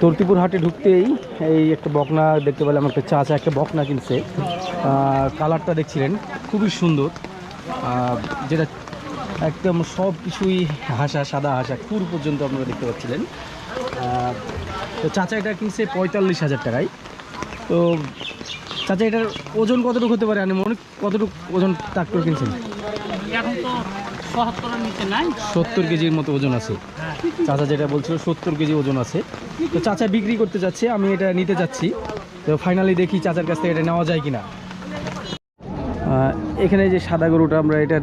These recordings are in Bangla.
তর্তিপুর হাটে ঢুকতেই এই একটা বকনা দেখতে পেলাম, একটা চাচা একটা বকনা কিনছে। কালারটা দেখছিলেন, খুবই সুন্দর। যেটা একদম সব কিছুই হাসা, সাদা হাসা খুর পর্যন্ত আপনারা দেখতে পাচ্ছিলেন। তো চাচা এটা কিনছে পঁয়তাল্লিশ হাজার টাকায়। তো চাচা এটার ওজন কতটুকু হতে পারে? আনুমানিক কতটুকু ওজন করে কিনছেন? সত্তর কেজির মতো ওজন আছে। চাচা যেটা বলছিল সত্তর কেজি ওজন আছে। তো চাচা বিক্রি করতে যাচ্ছে আমি এটা নিতে যাচ্ছি। তো ফাইনালি দেখি চাচার কাছ থেকে এটা নেওয়া যায় কিনা। এখানে যে সাদা গরুটা আমরা এটা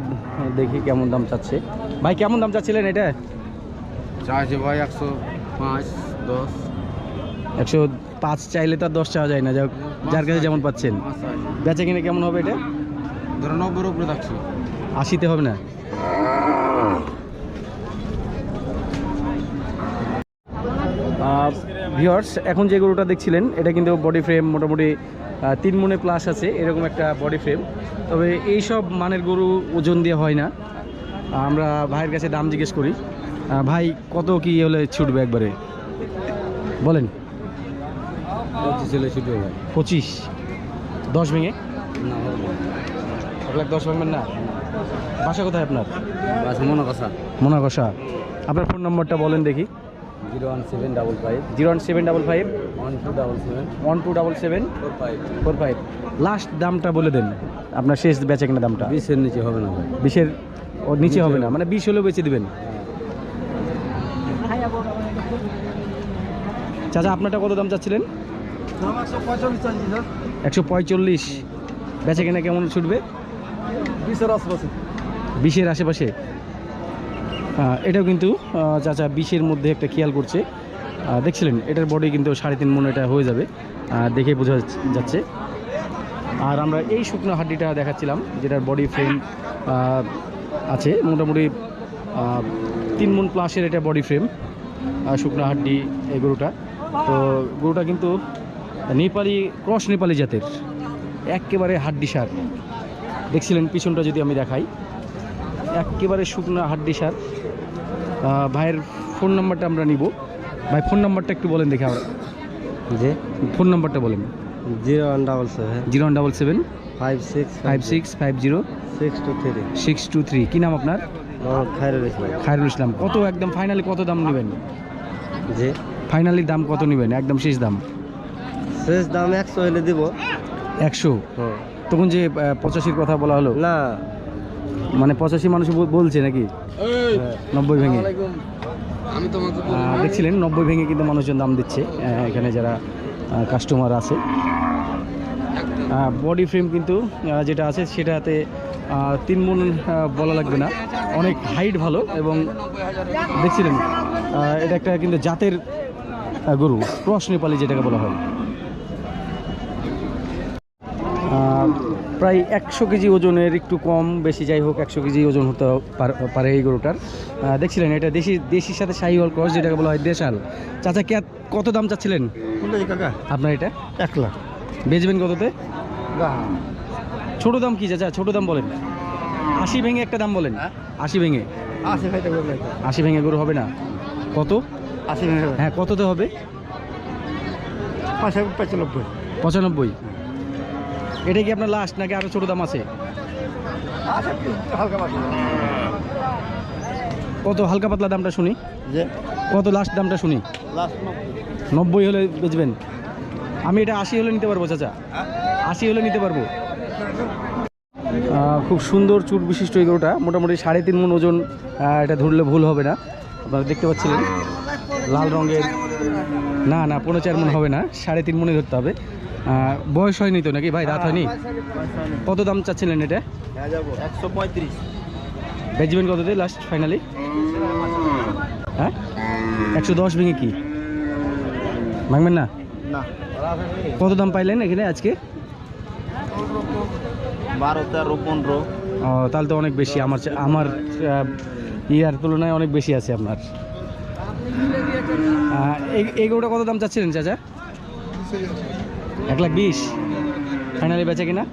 দেখি কেমন দাম চাচ্ছে। ভাই কেমন দাম চাচ্ছিলেন এটা? চাইছে ভাই একশো পাঁচ দশ। একশো পাঁচ চাইলে তো আর দশ চাওয়া যায় না যাক যার কাছে যেমন পাচ্ছেন। বেচা কিনে কেমন হবে এটা? ধরো নব্বইয়ের উপরে থাকছে আশিতে হবে না? ভিওর্স এখন যে গরুটা দেখছিলেন এটা কিন্তু বডি ফ্রেম মোটামুটি তিন মনে প্লাস আছে এরকম একটা বডি ফ্রেম তবে এই সব মানের গরু ওজন দিয়ে হয় না। আমরা ভাইয়ের কাছে দাম জিজ্ঞেস করি। ভাই কত কি হলে ছুটবে একবারে? বলেন। পঁচিশ ছেলে ছুটে ভাই। পঁচিশ। দশ ভেঙে? না। এক লাখ দশ ভাঙবেন না? বাসা কোথায় আপনার? বাস মনে মোনাকষা আপনার ফোন নম্বরটা বলেন দেখি। Zero one seven double five. Zero one seven double five. One two double seven. One two double seven. Four five. Four five. Last দামটা বলে দেন। আপনার শেষ বেচে কিনা দামটা। বিশের নিচে হবে না বিশের ওর নিচে হবে না। মানে বিশ হলেও বেচে দেবেন। চাচা আপনারটা কত দাম চাচ্ছিলেন? একশো পঁয়তাল্লিশ বেচে কিনা কেমন ছুটবে? বিশের আশপাশে। এটাও কিন্তু চাচা বিশের মধ্যে একটা খেয়াল করছে। দেখছিলেন? এটার বডি কিন্তু সাড়ে তিন মন এটা হয়ে যাবে। দেখে বোঝা যাচ্ছে- আর আমরা এই শুকনো হাড্ডিটা দেখাচ্ছিলাম, যেটার বডি ফ্রেম আছে। মোটামুটি তিন মন প্লাসের এটা বডি ফ্রেম শুকনো হাড্ডি এই গরুটা। তো গরুটা কিন্তু নেপালি ক্রস নেপালি জাতের। একেবারে হাড্ডি সার। দেখছিলেন পিছনটা যদি আমি দেখাই। একেবারে শুকনো হাড্ডি সার ভাইয়ের ফোন নাম্বারটা আমরা নিব। ভাই ফোন নাম্বারটা একটু বলেন দেখে আমরা। যে ফোন নাম্বারটা বলেন। Zero one double seven. Zero one double seven. Five six five six five zero. Six two three. Six two three. কী নাম আপনার? খায়রুল ইসলাম। খায়রুল ইসলাম। কত একদম ফাইনালি কত দাম নেবেন? যে ফাইনালি দাম কত নেবেন? একদম শেষ দাম। শেষ দাম একশো হলে দিব। একশো? তখন যে পঁচাশির কথা বলা হলো। না। মানে পঁচাশি মানুষ বলছে নাকি? নব্বই ভেঙে। আমি দেখছিলেন নব্বই ভেঙে কিন্তু মানুষজন দাম দিচ্ছে এখানে যারা কাস্টমার আছে। বডি ফ্রেম কিন্তু যেটা আছে সেটাতে তিন মন বলা লাগবে না। অনেক হাইট ভালো এবং দেখছিলেন এটা একটা কিন্তু জাতের গরু ক্রস নেপালি যেটাকে বলা হয়। প্রায় একশো কেজি ওজনের একটু কম বেশি যাই হোক একশো কেজি ওজন হতে পার- এই গরুটার। দেখছিলেন এটা দেশি দেশির সাথে শাহিওয়াল ক্রস যেটাকে বলা হয় দেশাল। চাচা কে কত দাম চাচ্ছিলেন? আপনার এটা? এক লাখ। বেচবেন কততে? ছোট দাম কি চাচা? ছোট দাম বলেন। আশি ভেঙে একটা দাম বলেন। আশি ভেঙে? আশি ভেঙে গরু হবে না। কত? আশি মিনিট হ্যাঁ কততে হবে? পঁচানব্বই। পঁচানব্বই। এটা কি আপনার লাস্ট নাকি আরও ছোট দাম আছে? কত হালকা পাতলা দামটা শুনি? যে? কত লাস্ট দামটা শুনি? নব্বই। হলে বেচবেন। আমি এটা আশি হলে নিতে পারব চাচা। আশি হলে নিতে পারব। খুব সুন্দর চুট বিশিষ্ট এই গরুটা। মোটামুটি সাড়ে তিন মন ওজন এটা ধরলে ভুল হবে না। আপনারা দেখতে পাচ্ছিলেন? লাল রঙের। না না পনেরো চার মন হবে না। সাড়ে তিন মনে ধরতে হবে। বয়স হয়নি তো নাকি? ভাই রাত হয়নি? কত দাম চাচ্ছিলেন এটা? একশো পঁয়ত্রিশ। বেচবেন কততে লাস্ট ফাইনালি হ্যাঁ? একশো দশ ভেঙে কি? ভাঙবেন না? কত দাম পাইলেন এখানে আজকে? বারো তেরো পনেরো। ও তাহলে তো অনেক বেশি। আমার আমার ইয়ার তুলনায় অনেক বেশি আছে আপনার। এই গরুটা কত দাম চাচ্ছিলেন চাচা? এক লাখ বিশ। ফাইনালি বেচা কিনা?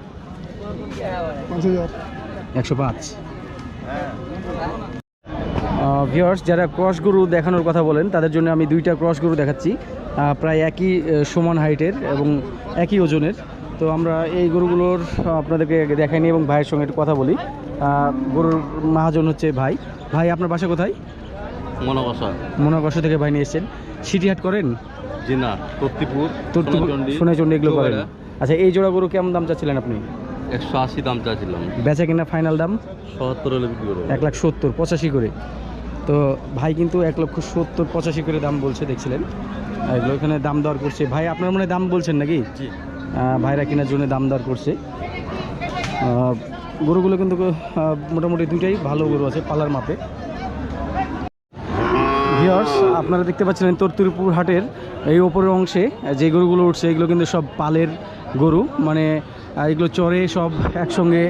একশো পাঁচ। ভিউয়ার্স যারা ক্রস গরু দেখানোর কথা বলেন তাদের জন্য আমি দুইটা ক্রস গরু দেখাচ্ছি। প্রায় একই সমান হাইটের এবং একই ওজনের। তো আমরা এই গরুগুলোর আপনাদেরকে দেখাইনি এবং ভাইয়ের সঙ্গে একটু কথা বলি। গরুর মহাজন হচ্ছে ভাই। ভাই আপনার বাসা কোথায়? মনোবাসা মনোকষ্ট থেকে ভাই নিয়ে এসেছেন। সিটি হাট করেন? জি না তত্তিপুর সোনাচন্ডী এগুলো করেন আচ্ছা এই জোড়া গরু কেমন দাম চাচ্ছিলেন আপনি? একশো আশি দাম চাচ্ছিলাম। বেচা কিনা ফাইনাল দাম? সত্তর হলে বিক্রি করব। এক লাখ সত্তর পঁচাশি করে। তো ভাই কিন্তু এক লক্ষ সত্তর পঁচাশি করে দাম বলছে দেখছিলেন? এগুলো এখানে দাম দর করছে। ভাই আপনার মনে হয় দাম বলছেন নাকি? ভাইরা কেনার জন্য দাম দর করছে। গরুগুলো কিন্তু মোটামুটি দুইটাই ভালো গরু আছে পালার মাপে। আপনারা দেখতে পাচ্ছিলেন তর্তুরপুর হাটের এই ওপরের অংশে, যে গরুগুলো উঠছে, এগুলো কিন্তু সব পালের গরু। মানে এগুলো চরে সব একসঙ্গে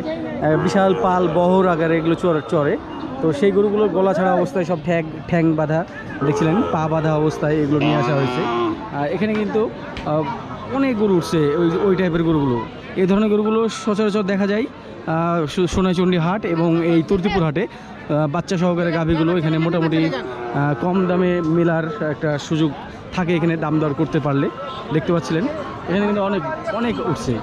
বিশাল পাল, বহর আকারে এগুলো চড়ে চড়ে তো সেই গরুগুলোর গলা ছাড়া অবস্থায় সব ঠ্যাং ঠ্যাং বাঁধা, দেখছিলেন? পা বাঁধা অবস্থায় এগুলো নিয়ে আসা হয়েছে। আর এখানে কিন্তু অনেক গরু উঠছে ওই ওই টাইপের গরুগুলো। এই ধরনের গরুগুলো সচরাচর দেখা যায় সোনাইচণ্ডী হাট এবং এই তুর্তিপুর হাটে। বাচ্চা সহকারে গাভীগুলো এখানে মোটামুটি কম দামে মেলার একটা সুযোগ থাকে এখানে দাম দর করতে পারলে। দেখতে পাচ্ছিলেন? এখানে কিন্তু অনেক অনেক উঠছে।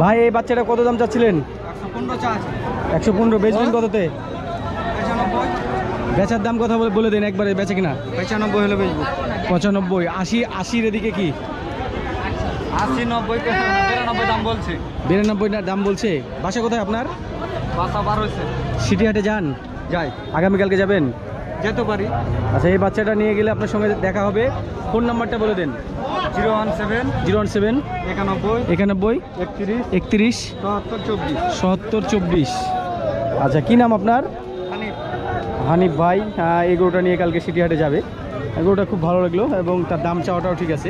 ভাই এই বাচ্চাটা কত দাম চাচ্ছিলেন? একশো পনেরো বেচবেন কততে? বেচার দাম কথা বলে বলে দিন একবারে বেচে কিনা? পঁচানব্বই হলে বেচবো। পঁচানব্বই। আশি আশির এদিকে কি? আশি নব্বই বিরানব্বই দাম বলছে। বিরানব্বই না দাম বলছে। বাসা কোথায় আপনার? বাসা বার হয়েছে। সিটি যান। যাই। আগামীকালকে যাবেন? যেতে পারি। আচ্ছা এই বাচ্চাটা নিয়ে গেলে আপনার সঙ্গে দেখা হবে। ফোন নাম্বারটা বলে দেন। Zero one seven zero one seven একানব্বই একানব্বই একত্রিশ একত্রিশ চুয়াত্তর চব্বিশ। সত্তর চব্বিশ। আচ্ছা কী নাম আপনার? হানিফ। ভাই এই গরুটা নিয়ে কালকে সিটি হাটে যাবে। গরুটা খুব ভালো লাগল এবং তার দাম চাওয়াটাও ঠিক আছে।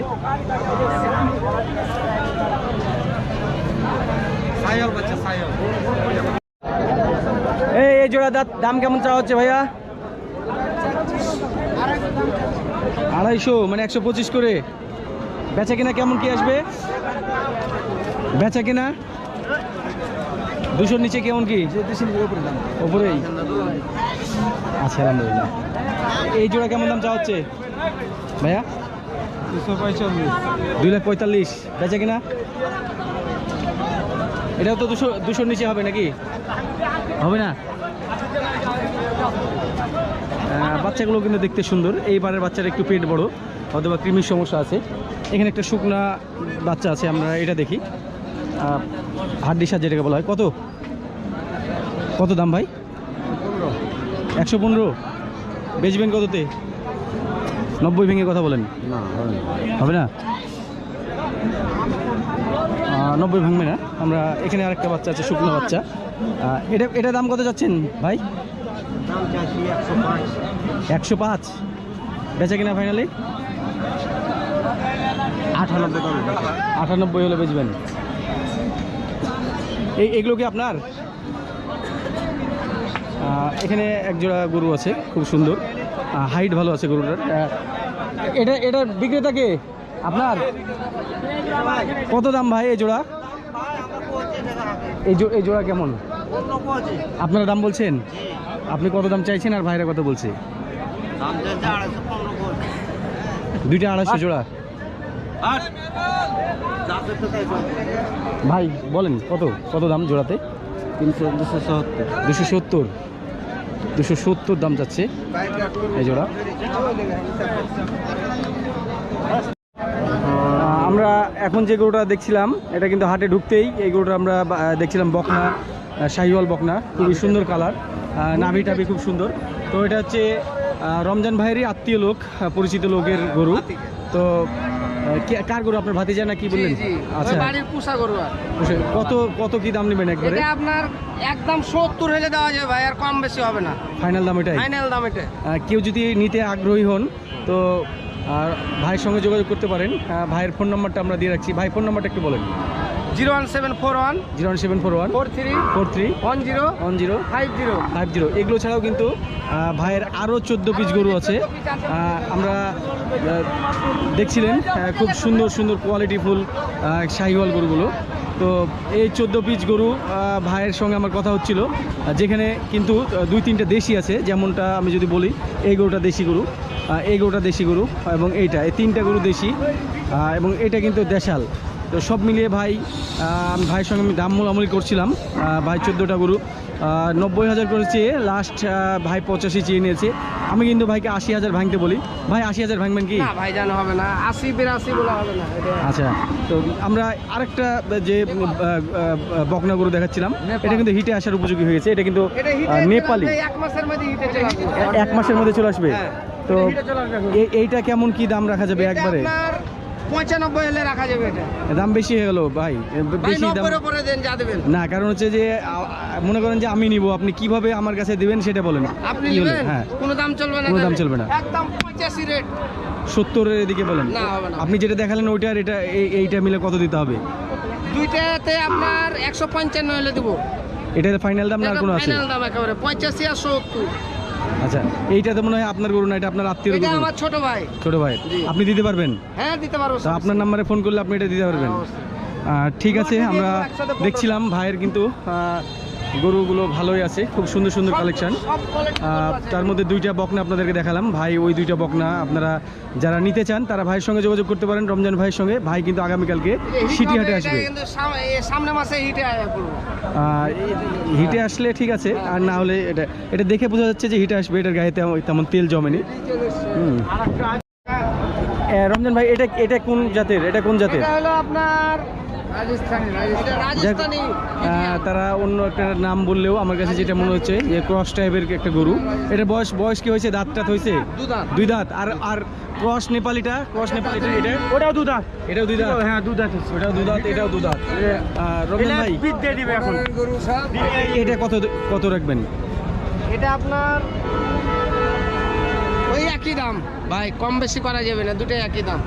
এই এই জোড়া দাম কেমন চাওয়া হচ্ছে ভাইয়া? আড়াইশো মানে একশো পঁচিশ করে। বেচা কিনা কেমন কি আসবে? বেচা কিনা? দুশোর নিচে কেমন কি? ওপরেই। আচ্ছা আলহামদুলিল্লাহ। এই জোড়া কেমন দাম চাওয়া হচ্ছে? ভাইয়া? দুই লাখ পঁয়তাল্লিশ। বেচা কিনা? এটাও তো দুশো, দুশোর নিচে হবে নাকি? হবে না? বাচ্চাগুলো কিন্তু দেখতে সুন্দর। এইবারের বাচ্চার একটু পেট বড়। অথবা কৃমির সমস্যা আছে। এখানে একটা শুকনা বাচ্চা আছে আমরা এটা দেখি। হাড্ডি সাজ যেটাকে বলা হয়। কত? কত দাম ভাই? একশো পনেরো? বেচবেন কততে? নব্বই ভেঙে কথা বলেন। হবে না। নব্বই ভাঙবে না। আমরা এখানে আরেকটা বাচ্চা আছে শুকনো বাচ্চা। এটা এটা দাম কত যাচ্ছেন ভাই? একশো পাঁচ? বেচা কিনা ফাইনালি আটানব্বই আটানব্বই হলে বেচবেন। এই এগুলো কি আপনার? এখানে একজোড়া গরু আছে খুব সুন্দর। হাইট ভালো আছে গরুটার। এটা এটা বিক্রেতা কে? আপনার? কত দাম ভাই এই জোড়া? এই জো- এই জোড়া কেমন? আপনারা দাম বলছেন? আপনি কত দাম চাইছেন আর ভাইরা কত বলছে? দুইটা আড়াইশো জোড়া। ভাই বলেন কত? কত দাম জোড়াতে? তিনশো দুশো সত্তর। দুশো সত্তর। দুশো সত্তর দাম যাচ্ছে এই জোড়া। আমরা এখন যে গরুটা দেখছিলাম এটা কিন্তু হাটে ঢুকতেই এই গরুটা আমরা দেখছিলাম বকনা শাহিওয়াল বকনা খুবই সুন্দর কালার। নাভি টাভি খুব সুন্দর। তো এটা হচ্ছে রমজান ভাইয়েরই আত্মীয় লোক পরিচিত লোকের গরু। তো কার গরু? আপনার ভাতিজা না কি বললেন? আচ্ছা। বাড়ির পোষা গরু আর। কত কত কি দাম নেবেন একবারে? এটা আপনার একদম সত্তর হলে দেওয়া যাবে ভাই আর কম বেশি হবে না। ফাইনাল দাম এটাই? ফাইনাল দাম এটা কেউ যদি নিতে আগ্রহী হন তো আর ভাইয়ের সঙ্গে যোগাযোগ করতে পারেন। ভাইয়ের ফোন নাম্বারটা আমরা দিয়ে রাখছি। ভাই ফোন নাম্বারটা একটু বলেন। Zero one seven four one zero one seven four one four three four three one zero one zero five zero five zero এগুলো ছাড়াও কিন্তু ভাইয়ের আরও চোদ্দ পিস গরু আছে। আমরা দেখছিলেন খুব সুন্দর সুন্দর কোয়ালিটিফুল শাহিওয়াল গরুগুলো। তো এই চোদ্দ পিস গরু ভাইয়ের সঙ্গে আমার কথা হচ্ছিল যেখানে কিন্তু দুই তিনটা দেশি আছে যেমনটা আমি যদি বলি এই গরুটা দেশি গরু এই গরুটা দেশি গরু এবং এইটা এই তিনটা গরু দেশি এবং এটা কিন্তু দেশাল। তো সব মিলিয়ে ভাই ভাইয়ের সঙ্গে আমি দাম মোলামুলি করছিলাম ভাই চোদ্দোটা গরু নব্বই হাজার করে চেয়ে লাস্ট ভাই পঁচাশি চেয়ে নিয়েছে। আমি কিন্তু ভাইকে আশি হাজার ভাঙতে বলি। ভাই আশি হাজার ভাঙবেন কি? ভাই জানা হবে না। আশি বিরাশি বলা হবে না। আচ্ছা তো আমরা আরেকটা যে বকনা গরু দেখাচ্ছিলাম এটা কিন্তু হিটে আসার উপযোগী হয়েছে এটা কিন্তু নেপালি। এক মাসের মধ্যে চলে আসবে। এক মাসের মধ্যে চলে আসবে? হ্যাঁ, তো এইটা কেমন কি দাম রাখা যাবে একবারে? পঁচানব্বই হলে রাখা যাবে এটা। দাম বেশি হয়ে গেল ভাই। বেশি দাম উপরে দেন যা দেবেন। না কারণ হচ্ছে যে মনে করেন যে আমি নিব আপনি কীভাবে আমার কাছে দিবেন সেটা বলেন। আপনি নেবেন হ্যাঁ। কোনো দাম চলবে না কোনো দাম চলবে না। একদম রেট। সত্তরের দিকে বলেন। না আপনি যেটা দেখালেন ওইটা আর এটা এই- এইটা মিলে কত দিতে হবে? দুইটাতে আপনার একশো পঞ্চান্ন হলে দেবো। এটা ফাইনাল দাম না কোনো আছে? ফাইনাল দাম একেবারে পঁচাশি আর সত্তর। আচ্ছা এইটা তো মনে হয় আপনার গরু না এটা আপনার আত্মীয় এটা আমার ছোট ভাই। ছোট ভাই। আপনি দিতে পারবেন? হ্যাঁ দিতে পারব তো আপনার নাম্বারে ফোন করলে আপনি এটা দিতে পারবেন। ঠিক আছে আমরা দেখছিলাম ভাইয়ের কিন্তু গরুগুলো ভালোই আছে খুব সুন্দর সুন্দর কালেকশন। তার মধ্যে দুইটা বকনা আপনাদেরকে দেখালাম। ভাই ওই দুইটা বকনা আপনারা যারা নিতে চান তারা ভাইয়ের সঙ্গে যোগাযোগ করতে পারেন রমজান ভাইয়ের সঙ্গে। ভাই কিন্তু আগামীকালকে সিটিহাটে আসবে। সামনে মাসে হিটে আসলে ঠিক আছে আর না হলে এটা এটা দেখে বোঝা যাচ্ছে যে হিটে আসবে এটার গায়ে তেমন তেমন তেল জমেনি। রমজান ভাই এটা এটা কোন জাতের? এটা কোন জাতের? হলো আপনার তারা অন্য একটা নাম বললেও আমার কাছে যেটা মনে হচ্ছে যে ক্রস টাইপের একটা গরু। এটা বয়স বয়স কি হয়েছে? দাঁত টাত হয়েছে? দুই দাঁত। আর আর ক্রস নেপালিটা ক্রস নেপালিটা এটা ওটাও দু দাঁত এটাও দুই দাঁত? হ্যাঁ দু দাঁত ওটাও দু দাঁত এটাও দু দাঁত। রমজান ভাই দিবে এখন। এটা কত কত রাখবেন? এটা আপনার ওই একই দাম। ভাই কম বেশি করা যাবে না দুটোই একই দাম।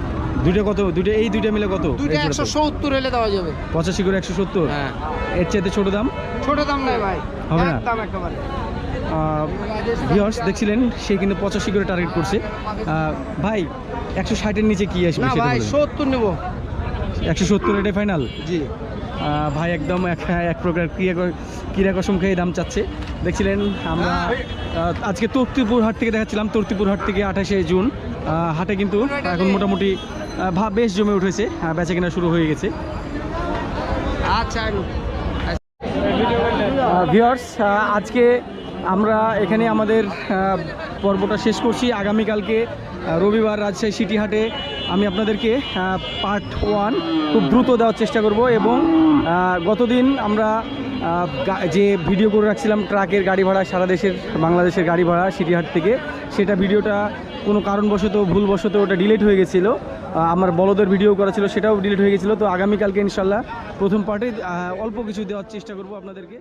দুইটা কত? দুইটা এই দুইটা মিলে কত? দুটো একশো সত্তর হলে দেওয়া যাবে। পঁচাশি করে একশো সত্তর? হ্যাঁ। এর চাইতে ছোট দাম? ছোট দাম নাই ভাই। হবে না? দাম একেবারে। ভিওর্স দেখছিলেন সে কিন্তু পঁচাশি করে টার্গেট করছে। ভাই একশো ষাটের নিচে কি আসবে ভাই সত্তর নেব। একশো সত্তর এটাই ফাইনাল জি। ভাই একদম এক এক প্রকার ক্রিয়া ক্রিয়া কসম খেয়ে দাম চাচ্ছে। দেখছিলেন আমরা আজকে তর্তিপুর হাট থেকে দেখাচ্ছিলাম তর্তিপুর হাট থেকে আঠাশে জুন। হাটে কিন্তু এখন মোটামুটি আহ, ভা- বেশ জমে উঠেছে। বেচা কেনা শুরু হয়ে গেছে। আচ্ছা ভিওর্স আজকে আমরা এখানে আমাদের পর্বটা শেষ করছি। আগামীকালকে রবিবার রাজশাহী সিটি হাটে আমি আপনাদেরকে পার্ট ওয়ান খুব দ্রুত দেওয়ার চেষ্টা করব এবং গতদিন আমরা যে ভিডিও করে রাখছিলাম ট্রাকের গাড়ি ভাড়া সারা দেশের বাংলাদেশের গাড়ি ভাড়া সিটি হাট থেকে সেটা ভিডিওটা কোনো কারণবশত ভুলবশত ওটা ডিলিট হয়ে গেছিল। আমার বলদের ভিডিও করা ছিল, সেটাও ডিলিট হয়ে গেছিল। তো আগামীকালকে ইনশাল্লাহ প্রথম পার্টে অল্প কিছু দেওয়ার চেষ্টা করব আপনাদেরকে।